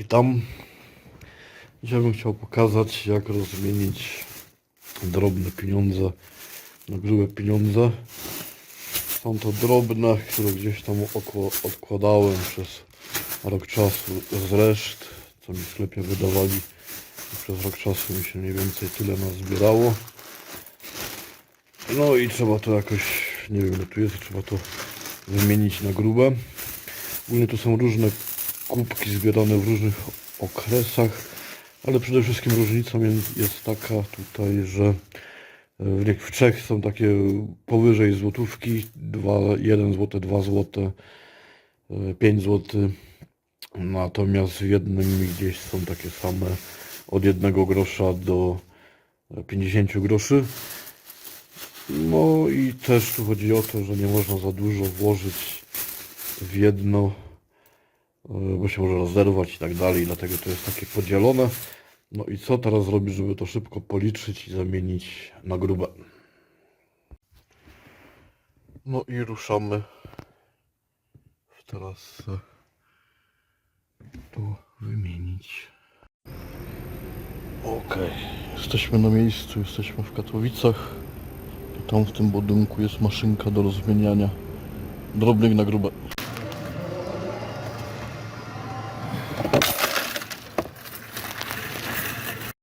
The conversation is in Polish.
Witam. Dzisiaj bym chciał pokazać, jak rozmienić drobne pieniądze na grube pieniądze. Są to drobne, które gdzieś tam odkładałem przez rok czasu z reszt, co mi w sklepie wydawali. Przez rok czasu mi się mniej więcej tyle nazbierało. No i trzeba to jakoś, nie wiem tu jest, trzeba to wymienić na grube. Ogólnie to są różne kubki zbierane w różnych okresach, ale przede wszystkim różnicą jest, taka tutaj, że e, w, Czech są takie powyżej złotówki, 2, 1 zł, 2 zł, 5 zł, natomiast w jednym gdzieś są takie same od 1 grosza do e, 50 groszy. No i też tu chodzi o to, że nie można za dużo włożyć w jedno, e, bo się może rozerwać i tak dalej, dlatego to jest takie podzielone. No i co teraz zrobić, żeby to szybko policzyć i zamienić na grube? No i ruszamy teraz e, to wymienić. Okej, jesteśmy na miejscu, jesteśmy w Katowicach. Tam w tym budynku jest maszynka do rozmieniania drobnych na grube.